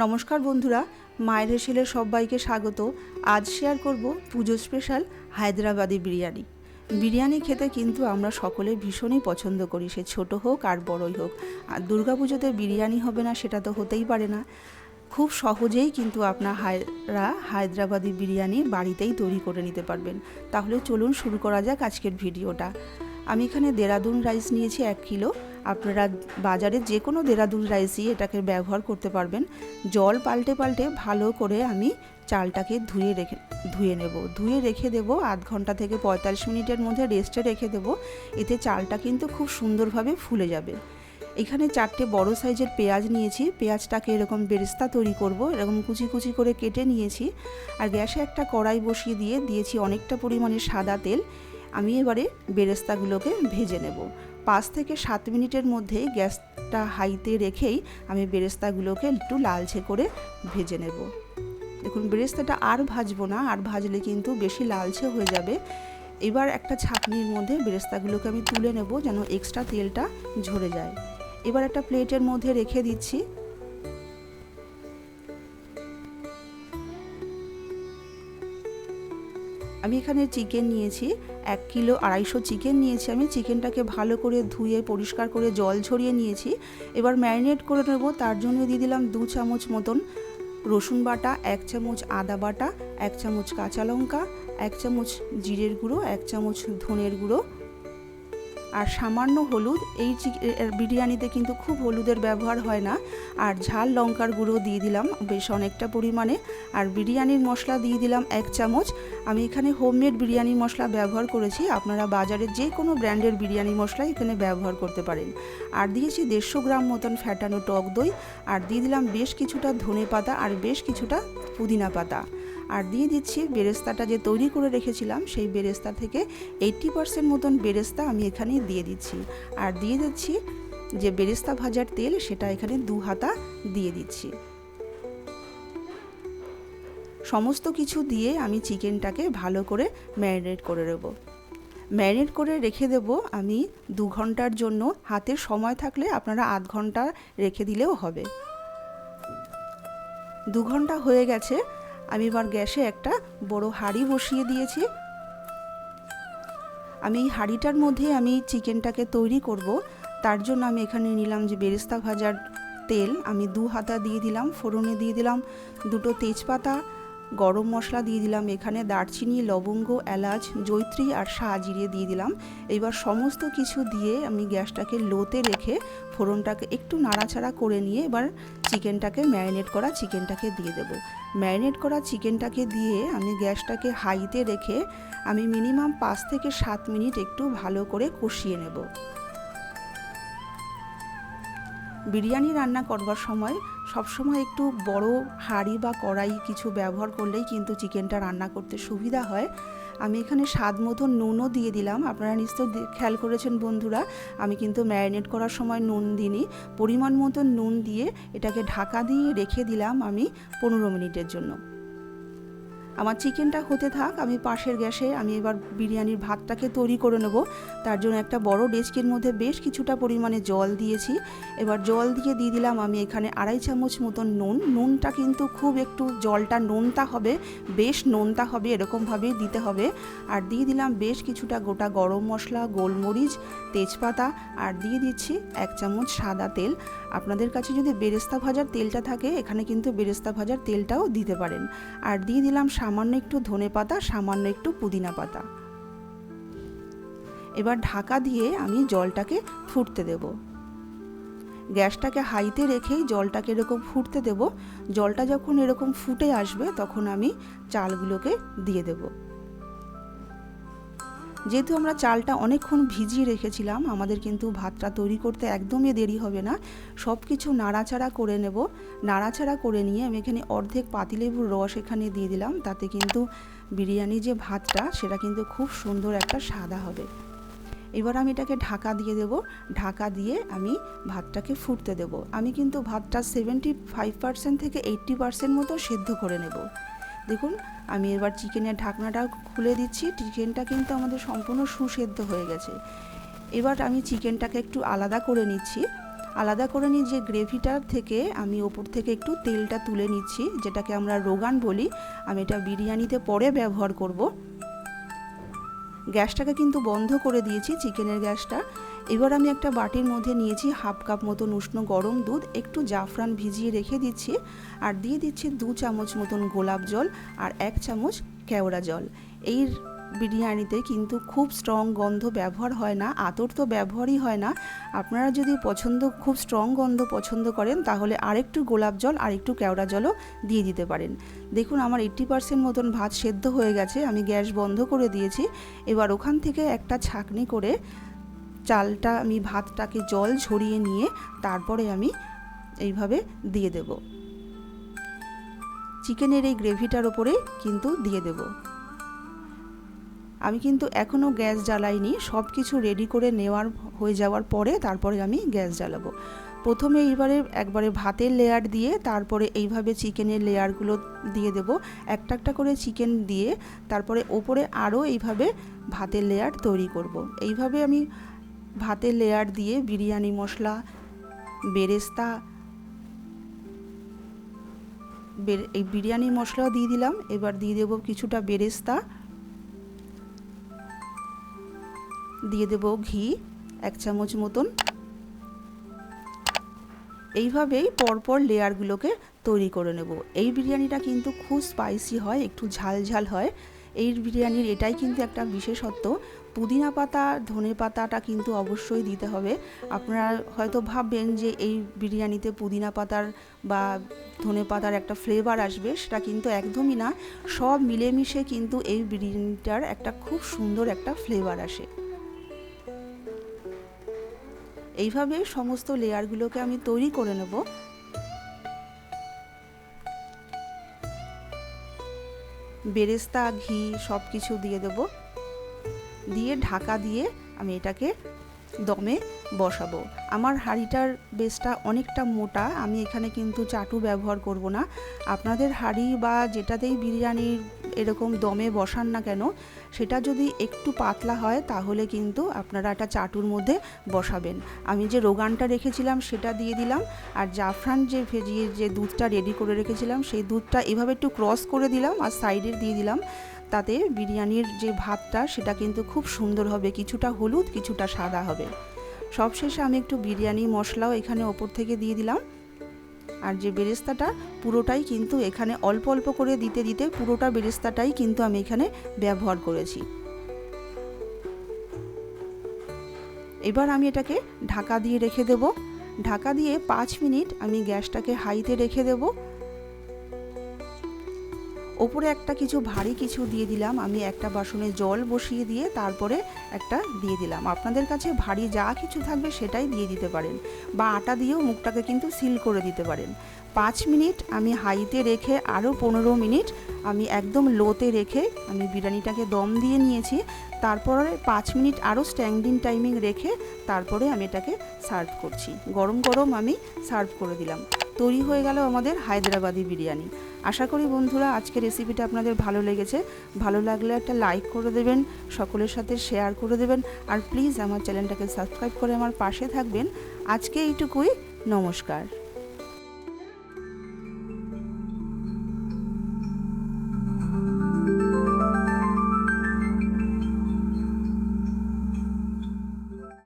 নমস্কার বন্ধুরা, মায়ের হেসেলে সবাইকে স্বাগত। আজ শেয়ার করব পুজো স্পেশাল হায়দ্রাবাদি বিরিয়ানি। বিরিয়ানি খেতে কিন্তু আমরা সকলে ভীষণই পছন্দ করি, সে ছোট হোক আর বড়ই হোক। আর দুর্গাপুজোতে বিরিয়ানি হবে না, সেটা তো হতেই পারে না। খুব সহজেই কিন্তু আপনার হায়রা হায়দ্রাবাদি বিরিয়ানি বাড়িতেই তৈরি করে নিতে পারবেন। তাহলে চলুন শুরু করা যাক আজকের ভিডিওটা। আমি এখানে দেরাদুন রাইস নিয়েছি এক কিলো আপনারা বাজারে যে কোনো দেরাদুন রাইসই এটাকে ব্যবহার করতে পারবেন। জল পাল্টে পাল্টে ভালো করে আমি চালটাকে ধুয়ে রেখে, ধুয়ে নেব। ধুয়ে রেখে দেব, আধ ঘণ্টা থেকে পঁয়তাল্লিশ মিনিটের মধ্যে রেস্টে রেখে দেব। এতে চালটা কিন্তু খুব সুন্দরভাবে ফুলে যাবে। এখানে চারটে বড় সাইজের পেঁয়াজ নিয়েছি। পেঁয়াজটাকে এরকম বেরেস্তা তৈরি করব। এরকম কুচি কুচি করে কেটে নিয়েছি। আর গ্যাসে একটা কড়াই বসিয়ে দিয়ে দিয়েছি অনেকটা পরিমাণে সাদা তেল। আমি এবারে বেরেস্তাগুলোকে ভেজে নেব। পাঁচ থেকে সাত মিনিটের মধ্যে গ্যাসটা হাইতে রেখেই আমি বেরেস্তাগুলোকে একটু লালচে করে ভেজে নেব। দেখুন, বেরেস্তাটা আর ভাজবো না, আর ভাজলে কিন্তু বেশি লালচে হয়ে যাবে। এবার একটা ছাঁকনির মধ্যে বেরেস্তাগুলোকে আমি তুলে নেব যেন এক্সট্রা তেলটা ঝরে যায়। এবার একটা প্লেটের মধ্যে রেখে দিচ্ছি আমি এখানে চিকেন নিয়েছি, এক কিলো আড়াইশো চিকেন নিয়েছি আমি। চিকেনটাকে ভালো করে ধুয়ে, পরিষ্কার করে জল ছড়িয়ে নিয়েছি। এবার ম্যারিনেট করে নেব, তার জন্য দিয়ে দিলাম দু চামচ মতন রসুন বাটা, এক চামচ আদা বাটা, এক চামচ কাঁচা লঙ্কা, এক চামচ জিরের গুঁড়ো, এক চামচ ধনের গুঁড়ো আর সামান্য হলুদ, এই বিরিয়ানিতে কিন্তু খুব হলুদের ব্যবহার হয় না। আর ঝাল লঙ্কার গুঁড়ো দিয়ে দিলাম বেশ অনেকটা পরিমাণে। আর বিরিয়ানির মশলা দিয়ে দিলাম এক চামচ। আমি এখানে হোমমেড বিরিয়ানি মশলা ব্যবহার করেছি। আপনারা বাজারে যে কোনো ব্র্যান্ডের বিরিয়ানি মশলা এখানে ব্যবহার করতে পারেন। আর দিয়েছি দেড়শো গ্রাম মতন ফ্যাটানো টক দই। আর দিয়ে দিলাম বেশ কিছুটা ধনে পাতা আর বেশ কিছুটা পুদিনা পাতা। আর দিয়ে দিচ্ছি বেরেস্তাটা যে তৈরি করে রেখেছিলাম, সেই বেরেস্তা থেকে এইট্টি পার্সেন্ট মতন বেরেস্তা আমি এখানে দিয়ে দিচ্ছি। আর দিয়ে দিচ্ছি যে বেরেস্তা ভাজার তেল, সেটা এখানে দু হাতা দিয়ে দিচ্ছি। সমস্ত কিছু দিয়ে আমি চিকেনটাকে ভালো করে ম্যারিনেট করে নেব। ম্যারিনেট করে রেখে দেব আমি দু ঘণ্টার জন্য। হাতের সময় থাকলে আপনারা আধ ঘণ্টা রেখে দিলেও হবে। দু ঘণ্টা হয়ে গেছে। আমি এবার গ্যাসে একটা বড় হাঁড়ি বসিয়ে দিয়েছি। আমি এই হাঁড়িটার মধ্যে আমি চিকেনটাকে তৈরি করব। তার জন্য আমি এখানে নিলাম যে বেরেস্তা ভাজার তেল। আমি দু হাতা দিয়ে দিলাম, ফোড়নে দিয়ে দিলাম দুটো তেজপাতা গরম মশলা দিয়ে দিলাম। এখানে দারচিনি, লবঙ্গ, এলাচ জৈত্রী আর জিরিয়ে দিয়ে দিলাম। এবার সমস্ত কিছু দিয়ে আমি গ্যাসটাকে লোতে রেখে ফোড়নটাকে একটু নাড়াচাড়া করে নিয়ে এবার চিকেনটাকে ম্যারিনেট করা চিকেনটাকে দিয়ে দেবো। ম্যারিনেট করা চিকেনটাকে দিয়ে আমি গ্যাসটাকে হাইতে রেখে আমি মিনিমাম পাঁচ থেকে সাত মিনিট একটু ভালো করে কষিয়ে নেব। বিরিয়ানি রান্না করবার সময় সবসময় একটু বড় হাঁড়ি বা কড়াই কিছু ব্যবহার করলেই কিন্তু চিকেনটা রান্না করতে সুবিধা হয়। আমি এখানে স্বাদ মতো নুনও দিয়ে দিলাম। আপনারা নিশ্চয় খেয়াল করেছেন বন্ধুরা, আমি কিন্তু ম্যারিনেট করার সময় নুন দিইনি। পরিমাণ মতো নুন দিয়ে এটাকে ঢাকা দিয়ে রেখে দিলাম আমি পনেরো মিনিটের জন্য। আমার চিকেনটা হতে থাক, আমি পাশের গ্যাসে আমি এবার বিরিয়ানির ভাতটাকে তৈরি করে নেব। তার জন্য একটা বড় ডেস্কের মধ্যে বেশ কিছুটা পরিমাণে জল দিয়েছি। এবার জল দিয়ে দিয়ে দিলাম আমি এখানে আড়াই চামচ মতন নুন। নুনটা কিন্তু খুব একটু জলটা নোনতা হবে, বেশ নোনতা হবে, এরকমভাবেই দিতে হবে। আর দিয়ে দিলাম বেশ কিছুটা গোটা গরম মশলা, গোলমরিচ, তেজপাতা, আর দিয়ে দিচ্ছি এক চামচ সাদা তেল। আপনাদের কাছে যদি বেরেস্তা ভাজার তেলটা থাকে, এখানে কিন্তু বেরেস্তা ভাজার তেলটাও দিতে পারেন। আর দিয়ে দিলাম সামান্য একটু ধনে পাতা, সামান্য একটু পুদিনা পাতা। এবার ঢাকা দিয়ে আমি জলটাকে ফুটতে দেব। গ্যাসটাকে হাইতে রেখেই জলটাকে এরকম ফুটতে দেব। জলটা যখন এরকম ফুটে আসবে, তখন আমি চালগুলোকে দিয়ে দেবো। যেহেতু আমরা চালটা অনেকক্ষণ ভিজিয়ে রেখেছিলাম, আমাদের কিন্তু ভাতটা তৈরি করতে একদমই দেরি হবে না। সব কিছু নাড়াচাড়া করে নেব। নাড়াচাড়া করে নিয়ে আমি এখানে অর্ধেক পাতিলেবুর রস এখানে দিয়ে দিলাম। তাতে কিন্তু বিরিয়ানি যে ভাতটা, সেটা কিন্তু খুব সুন্দর একটা সাদা হবে। এবার আমি এটাকে ঢাকা দিয়ে দেব। ঢাকা দিয়ে আমি ভাতটাকে ফুটতে দেব। আমি কিন্তু ভাতটা সেভেন্টি ফাইভ পার্সেন্ট থেকে এইট্টি পার্সেন্ট মতো সেদ্ধ করে নেব। দেখুন, আমি এবার চিকেনের ঢাকনাটা খুলে দিচ্ছি। চিকেনটা কিন্তু আমাদের সম্পূর্ণ সুসেদ্ধ হয়ে গেছে। এবার আমি চিকেনটাকে একটু আলাদা করে নিচ্ছি। আলাদা করে নিই যে গ্রেভিটার থেকে আমি ওপর থেকে একটু তেলটা তুলে নিচ্ছি, যেটাকে আমরা রোগান বলি, আমি এটা বিরিয়ানিতে পরে ব্যবহার করব। গ্যাসটাকে কিন্তু বন্ধ করে দিয়েছি, চিকেনের গ্যাসটা। এবার আমি একটা বাটির মধ্যে নিয়েছি হাফ কাপ মতন উষ্ণ গরম দুধ, একটু জাফরান ভিজিয়ে রেখে দিচ্ছি আর দিয়ে দিচ্ছি দু চামচ মতন গোলাপ জল আর এক চামচ কেওড়া জল। এই বিরিয়ানিতে কিন্তু খুব স্ট্রং গন্ধ ব্যবহার হয় না, আতর তো ব্যবহারই হয় না। আপনারা যদি পছন্দ, খুব স্ট্রং গন্ধ পছন্দ করেন তাহলে আরেকটু গোলাপ জল আর একটু কেওড়া জলও দিয়ে দিতে পারেন। দেখুন আমার এইট্টি পার্সেন্ট মতন ভাত সেদ্ধ হয়ে গেছে, আমি গ্যাস বন্ধ করে দিয়েছি। এবার ওখান থেকে একটা ছাকনি করে চালটা, আমি ভাতটাকে জল ঝরিয়ে নিয়ে তারপরে আমি এইভাবে দিয়ে দেব। চিকেনের এই গ্রেভিটার ওপরে কিন্তু দিয়ে দেব। আমি কিন্তু এখনও গ্যাস জ্বালাইনি সব কিছু রেডি করে নেওয়ার হয়ে যাওয়ার পরে তারপরে আমি গ্যাস জ্বালাবো। প্রথমে এইবারে একবারে ভাতের লেয়ার দিয়ে তারপরে এইভাবে চিকেনের লেয়ারগুলো দিয়ে দেব। একটা একটা করে চিকেন দিয়ে তারপরে ওপরে আরও এইভাবে ভাতের লেয়ার তৈরি করব। এইভাবে আমি ভাতের লেয়ার দিয়ে বিরিয়ানি মশলা, বেরেস্তা এই বিরিয়ানি মশলাও দিয়ে দিলাম। এবার দিয়ে দেবো কিছুটা বেরেস্তা। দিয়ে দেব ঘি, এক চামচ মতন। এইভাবেই পরপর লেয়ারগুলোকে তৈরি করে নেব। এই বিরিয়ানিটা কিন্তু খুব স্পাইসি হয়, একটু ঝাল ঝাল হয়। এই বিরিয়ানির এটাই কিন্তু একটা বিশেষত্ব। পুদিনা পাতা, ধনে পাতাটা কিন্তু অবশ্যই দিতে হবে। আপনারা হয়তো ভাববেন যে এই বিরিয়ানিতে পুদিনা পাতার বা ধনে পাতার একটা ফ্লেভার আসবে, সেটা কিন্তু একদমই না। সব মিলেমিশে কিন্তু এই বিরিয়ানিটার একটা খুব সুন্দর একটা ফ্লেভার আসে। এইভাবে সমস্ত লেয়ারগুলোকে আমি তৈরি করে নেব। বেরেস্তা, ঘি সব কিছু দিয়ে দেব। দিয়ে ঢাকা দিয়ে আমি এটাকে দমে বসাবো। আমার হাঁড়িটার বেসটা অনেকটা মোটা, আমি এখানে কিন্তু চাটু ব্যবহার করব না। আপনাদের হাঁড়ি বা যেটাতেই বিরিয়ানির এরকম দমে বসান না কেন, সেটা যদি একটু পাতলা হয় তাহলে কিন্তু আপনারা একটা চাটুর মধ্যে বসাবেন। আমি যে রোগানটা রেখেছিলাম সেটা দিয়ে দিলাম, আর জাফরান যে ভেজিয়ে যে দুধটা রেডি করে রেখেছিলাম, সেই দুধটা এভাবে একটু ক্রস করে দিলাম আর সাইডে দিয়ে দিলাম। তাতে বিরিয়ানির যে ভাতটা, সেটা কিন্তু খুব সুন্দর হবে। কিছুটা হলুদ, কিছুটা সাদা হবে। সবশেষে আমি একটু বিরিয়ানি মশলাও এখানে ওপর থেকে দিয়ে দিলাম। আর যে বেরেস্তাটা, পুরোটাই কিন্তু এখানে অল্প অল্প করে দিতে দিতে পুরোটা বেরেস্তাটাই কিন্তু আমি এখানে ব্যবহার করেছি। এবার আমি এটাকে ঢাকা দিয়ে রেখে দেব। ঢাকা দিয়ে পাঁচ মিনিট আমি গ্যাসটাকে হাইতে রেখে দেবো। ওপরে একটা কিছু ভারী কিছু দিয়ে দিলাম। আমি একটা বাসনে জল বসিয়ে দিয়ে তারপরে একটা দিয়ে দিলাম। আপনাদের কাছে ভারী যা কিছু থাকবে সেটাই দিয়ে দিতে পারেন বা আটা দিয়েও মুখটাকে কিন্তু সিল করে দিতে পারেন। পাঁচ মিনিট আমি হাইতে রেখে আরও পনেরো মিনিট আমি একদম লোতে রেখে আমি বিরিয়ানিটাকে দম দিয়ে নিয়েছি। তারপরে পাঁচ মিনিট আরও স্ট্যান্ডিং টাইমিং রেখে তারপরে আমি এটাকে সার্ভ করছি। গরম গরম আমি সার্ভ করে দিলাম। তৈরি হয়ে গেল আমাদের হায়দ্রাবাদি বিরিয়ানি। আশা করি বন্ধুরা আজকে রেসিপিটা আপনাদের ভালো লেগেছে। ভালো লাগলে একটা লাইক করে দেবেন, সকলের সাথে শেয়ার করে দেবেন, আর প্লিজ আমার চ্যানেলটাকে সাবস্ক্রাইব করে আমার পাশে থাকবেন। আজকে এইটুকুই, নমস্কার।